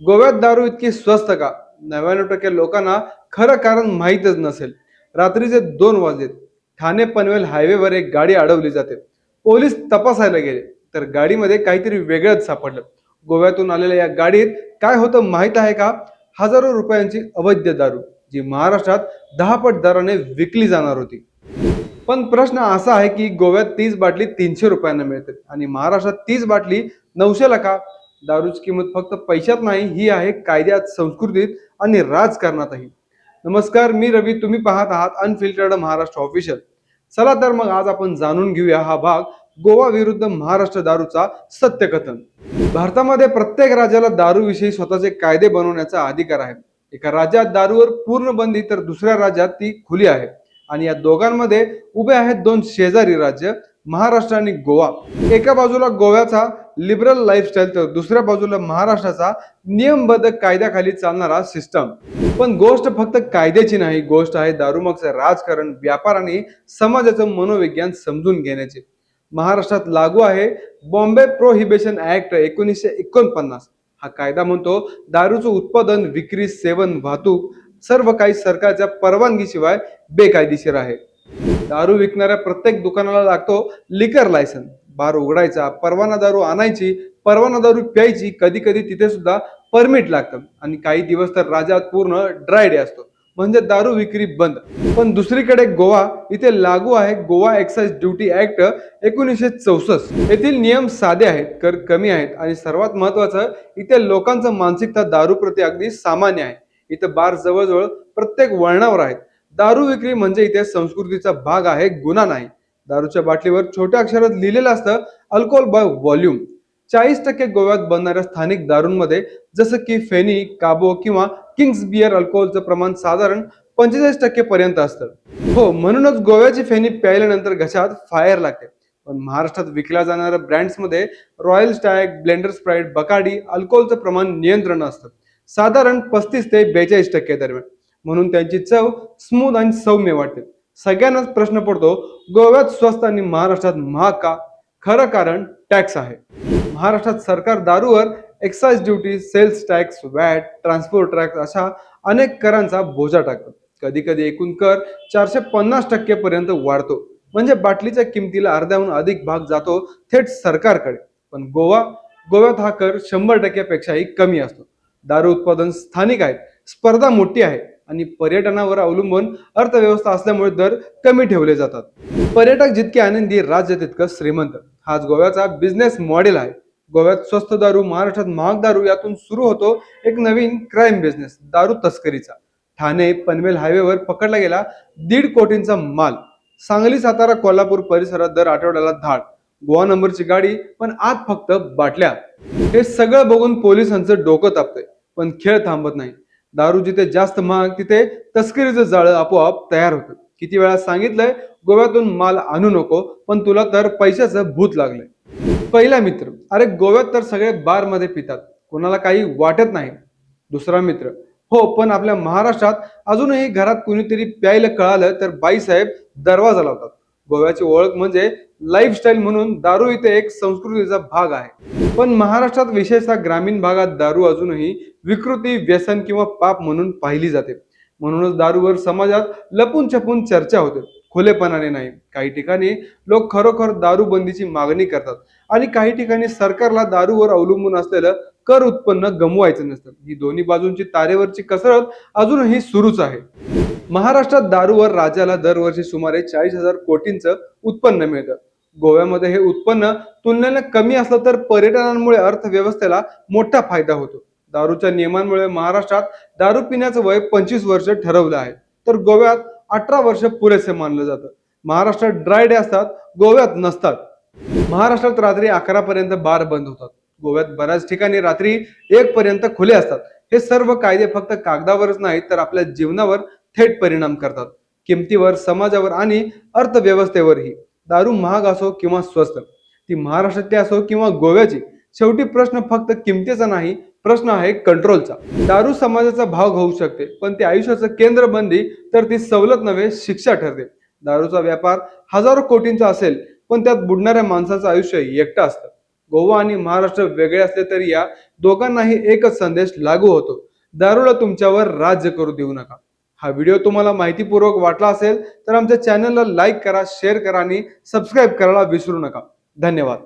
गोव्यात दारू इतकी स्वस्त का? नव्याण्णव टक्के लोकांना खरं कारण माहीतच नसेल. रात्रीचे दोन वाजलेत. ठाणे पनवेल हायवेवर एक गाडी अडवली जाते. पोलीस तपासायला गेले तर गाडीमध्ये काहीतरी वेगळंच सापडलं. गोव्यातून आलेल्या या गाडीत काय होतं माहीत आहे का? हजारो रुपयांची अवैध दारू जी महाराष्ट्रात दहापट दराने विकली जाणार होती. पण प्रश्न असा आहे की गोव्यात तीच बाटली तीनशे रुपयांना मिळते आणि महाराष्ट्रात तीच बाटली नऊशेला का? दारूची किंमत फक्त पैशात नाही ही आहे कायद्यात संस्कृतीत आणि राजकारणातही. नमस्कार मी रवी. तुम्ही पाहत आहात अनफिल्टर्ड महाराष्ट्र ऑफिशियल चला तर मग आज आपण जाणून घेऊया हा भाग गोवा विरुद्ध महाराष्ट्र दारूचा सत्यकथन. भारतामध्ये प्रत्येक राज्याला दारूविषयी स्वतःचे कायदे बनवण्याचा अधिकार आहे. एका राज्यात दारूवर पूर्ण बंदी तर दुसऱ्या राज्यात ती खुली आहे. आणि या दोघांमध्ये उभे आहेत दोन शेजारी राज्य महाराष्ट्र आणि गोवा. एका बाजूला गोव्याचा लिबरल लाईफस्टाईल तर दुसऱ्या बाजूला महाराष्ट्राचा नियमबद्ध कायद्याखाली चालणारा सिस्टम पण गोष्ट फक्त कायद्याची नाही गोष्ट आहे दारूमागचं राजकारण व्यापार आणि समाजाचं मनोविज्ञान समजून घेण्याची. महाराष्ट्रात लागू आहे बॉम्बे प्रोहिबिशन ऍक्ट एकोणीसशे एकोणपन्नास. हा कायदा म्हणतो दारूचं उत्पादन विक्री सेवन वाहतूक सर्व काही सरकारच्या परवानगीशिवाय बेकायदेशीर आहे. दारू विकणाऱ्या प्रत्येक दुकानाला लागतो लिकर लायसन बार उघडायचा परवाना दारू आणायची परवाना दारू प्यायची कधी कधी तिथे सुद्धा परमिट लागतं. आणि काही दिवस तर राज्यात पूर्ण ड्राय डे असतो. म्हणजे दारू विक्री बंद. पण दुसरीकडे गोवा इथे लागू आहे गोवा एक्साइज ड्युटी ऍक्ट एकोणीसशे चौसष्ट. येथील नियम साधे आहेत कर कमी आहेत आणि सर्वात महत्वाचं इथे लोकांचं मानसिकता दारू प्रती अगदी सामान्य आहे. इथं बार जवळजवळ प्रत्येक वळणावर आहेत. दारू विक्री म्हणजे इथे संस्कृतीचा भाग आहे गुन्हा नाही. दारूच्या बाटलीवर छोट्या अक्षरात लिहिलेलं असतं अल्कोहोल बाय व्हॉल्यूम. चाळीस टक्के गोव्यात बनणाऱ्या स्थानिक दारूंमध्ये जसं की फेनी काबो किंवा किंग्स बियर अल्कोहोलचं प्रमाण साधारण पंचेचाळीस टक्के पर्यंत असतं. हो म्हणूनच गोव्याची फेनी प्यायल्यानंतर घशात फायर लागते. पण महाराष्ट्रात विकल्या जाणाऱ्या ब्रँड्समध्ये royal stag blender sprite bacardi अल्कोहोलचं प्रमाण नियंत्रण असतं. साधारण पस्तीस ते बेचाळीस टक्के दरम्यान. म्हणून त्यांची चव स्मूथ आणि सौम्य वाटते. सगळ्यांनाच प्रश्न पडतो गोव्यात स्वस्त आणि महाराष्ट्रात महाग का? खरं कारण टॅक्स आहे. महाराष्ट्रात सरकार दारूवर excise duty sales tax VAT transport tax अशा अनेक करांचा बोजा टाकतो. कधी कधी एकूण कर चारशे पन्नास टक्के पर्यंत वाढतो. म्हणजे बाटलीच्या किमतीला अर्ध्याहून अधिक भाग जातो थेट सरकारकडे. पण गोवा गोव्यात हा कर शंभर टक्क्यापेक्षाही कमी असतो. दारू उत्पादन स्थानिक आहे स्पर्धा मोठी आहे. आणि पर्यटनावर अवलंबून अर्थव्यवस्था असल्यामुळे दर कमी ठेवले जातात. पर्यटक जितके आनंदी राज्य तितकं श्रीमंत. हाच गोव्याचा बिझनेस मॉडेल आहे. गोव्यात स्वस्त दारू महाराष्ट्रात महाग दारू यातून सुरू होतो एक नवीन क्राईम बिझनेस दारू तस्करीचा. ठाणे पनवेल हायवेवर पकडला गेला दीड कोटींचा माल. सांगली सातारा कोल्हापूर परिसरात दर आठवड्याला धाड. गोवा नंबरची गाडी पण आत फक्त बाटल्या. हे सगळं बघून पोलिसांचं डोकं तापतंय. पण खेळ थांबत नाही. दारू जिथे जास्त महाग तिथे तस्करीचं जाळं आपोआप तयार होतं. किती वेळा सांगितलंय गोव्यातून माल आणू नको पण तुला तर पैशाचं भूत लागलंय. पहिला मित्र. अरे गोव्यात तर सगळे बारमध्ये पितात. कोणाला काही वाटत नाही. दुसरा मित्र. हो पण आपल्या महाराष्ट्रात अजूनही घरात कुणीतरी प्यायला कळालं तर बाईसाहेब दरवाजा लावतात. गोव्याची ओळख म्हणजे लाईफस्टाईल म्हणून दारू इथे एक संस्कृतीचा भाग आहे. पण महाराष्ट्रात विशेषतः ग्रामीण भागात दारू अजूनही विकृती व्यसन किंवा पाप म्हणून पाहिली जाते. म्हणूनच दारूवर समाजात लपून छपून चर्चा होते. खुलेपणाने नाही. काही ठिकाणी लोक खरोखर दारू बंदीची मागणी करतात आणि काही ठिकाणी सरकारला दारूवर अवलंबून असलेलं कर उत्पन्न गमवायचं नसतं. ही दोन्ही बाजूंची तारेवरची कसरत अजूनही सुरूच आहे. महाराष्ट्रात दारूवर राज्याला दरवर्षी सुमारे चाळीस हजार कोटींचं उत्पन्न मिळतं. गोव्यामध्ये हे उत्पन्न तुलनेने कमी असलं तर पर्यटनामुळे अर्थव्यवस्थेला मोठा फायदा होतो. दारूच्या नियमांमुळे महाराष्ट्रात दारू पिण्याचं वय पंचवीस वर्ष ठरवलं आहे. तर गोव्यात अठरा वर्ष पुरेसे मानलं जातं. महाराष्ट्रात ड्राय डे असतात गोव्यात नसतात. महाराष्ट्रात रात्री अकरा पर्यंत बार बंद होतात. गोव्यात बऱ्याच ठिकाणी रात्री एक पर्यंत खुले असतात. हे सर्व कायदे फक्त कागदावरच नाहीत तर आपल्या जीवनावर थेट परिणाम करतात. किमतीवर समाजावर आणि अर्थव्यवस्थेवरही. दारू महाग असो किंवा स्वस्त ती महाराष्ट्रातली असो किंवा गोव्याची शेवटी प्रश्न फक्त किमतीचा नाही प्रश्न आहे कंट्रोलचा दारू समाजाचा भाग होऊ शकते पण ते आयुष्याचं केंद्र बनली तर ती सवलत नव्हे शिक्षा ठरते. दारूचा व्यापार हजारो कोटींचा असेल पण त्यात बुडणाऱ्या माणसाचं आयुष्य एकटं असतं. गोवा आणि महाराष्ट्र वेगळे असले तरी या दोघांनाही एकच संदेश लागू होतो. दारूला तुमच्यावर राज्य करू देऊ नका. हा व्हिडिओ तुम्हाला माहितीपूर्वक वाटला असेल तर आमच्या चॅनलला लाईक करा शेअर करा आणि सबस्क्राईब करायला विसरू नका. धन्यवाद.